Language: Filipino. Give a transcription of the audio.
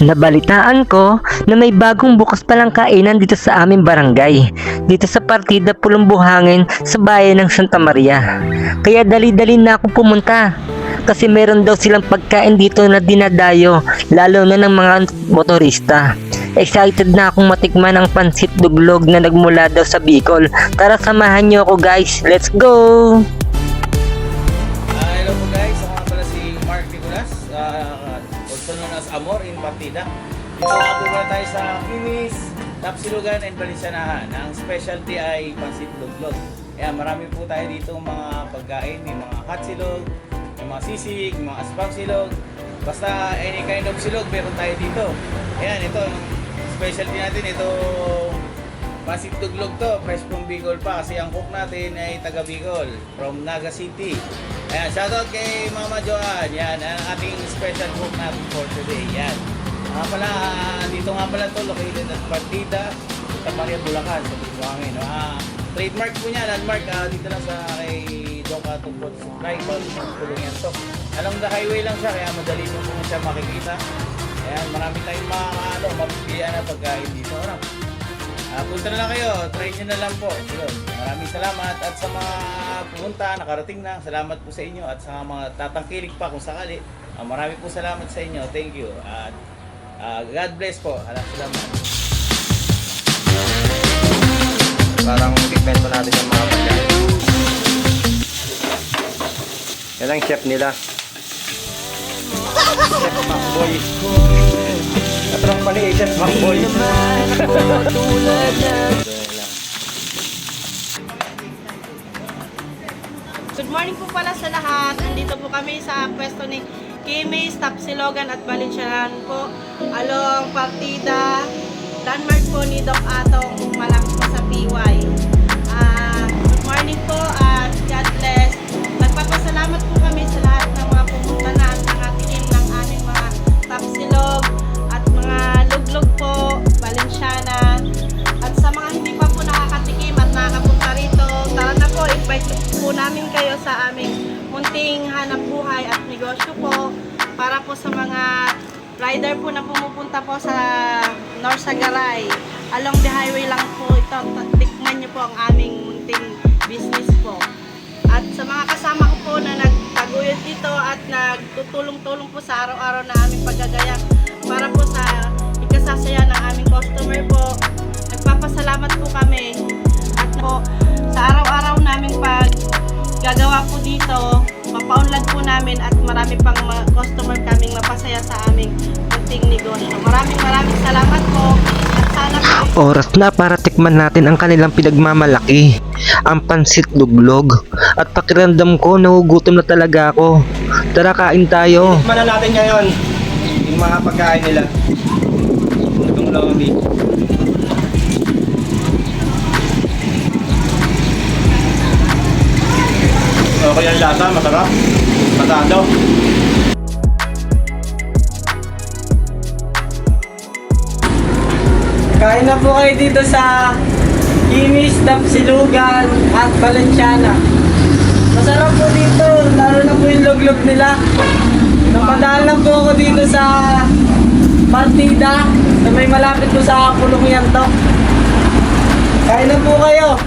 Nabalitaan ko na may bagong bukas palang kainan dito sa aming barangay. Dito sa partida Pulong Buhangin sa bayan ng Santa Maria. Kaya dali-dali na ako pumunta. Kasi meron daw silang pagkain dito na dinadayo, lalo na ng mga motorista. Excited na akong matikman ang pansit duglog na nagmula daw sa Bicol. Tara samahan niyo ako guys, let's go! Ah, hello po guys, ako pala si Mark Nicolas, as Amor in Partida. Dito nga po tayo sa Kimis, Tapsilugan and Balinsanahan. Ang specialty ay pansit luglog. Ayan, marami po tayo dito mga pagkain, may mga hot silog, may mga sisig, may mga asbang silog. Basta any kind of silog, meron tayo dito. Ayan, ito, specialty natin, ito Pansit Duglog to, fresh from Bicol pa kasi ang cook natin ay taga Bicol from Naga City. Ayan, shoutout kay Mama Joanne. Yan, ang ating special cook natin for today. Yan. Nga pala, ah, dito nga pala to located at Partida, sa Maria Bulacan, sa Buangin. No? Ah, trademark po niya, landmark ah, dito lang sa kay Doc Atupot Rival, tulong yan to. Along the highway lang siya, kaya madali mo po siya makikita. Ayan, marami tayong mga ano, mapipilian na pagkain dito. Ano? Punta na lang kayo, try nyo na lang po. Yun. Maraming salamat at sa mga pumunta, nakarating na, salamat po sa inyo at sa mga tatangkilik pa kung sakali. ah, marami po salamat sa inyo. Thank you. At ah, God bless po. Alam salamat. Parang tikmen po natin yung mga pagkain. Yan ang chef nila. Chef Macboy. Lang pala eh, Chef Macboy. Good morning po pala sa lahat. Nandito po kami sa pwesto ni Kimis, Tapsilogan at Balinsyanan po. Along partida, landmark po ni Doc Atong malapit sa PY. Sa aming munting hanap buhay at negosyo po para po sa mga rider po na pumupunta po sa North Sagaray. Along the highway lang po ito, tikman niyo po ang aming munting business po. At sa mga kasama ko po na nagtaguyod dito at nagtutulong-tulong po sa araw-araw na aming paggagaya namin at marami pang mga customer kaming mapasaya sa aming munting negosyo. Maraming maraming salamat po at sana po Oras na para tikman natin ang kanilang pinagmamalaki, ang pansit duglog. At pakiramdam ko, nagugutom na talaga ako. Tara kain tayo. Tikman na natin ngayon yung mga pagkain nila. Itong lobby. Okay ang lasa, masarap. Matado. Kain na po kayo dito sa Kimis, Tapsilugan at Valenciana. Masarap po dito, lalo na po yung luglog nila. Napadaan lang po ako dito sa partida na may malapit po sa pulong yan to. Kain na po kayo.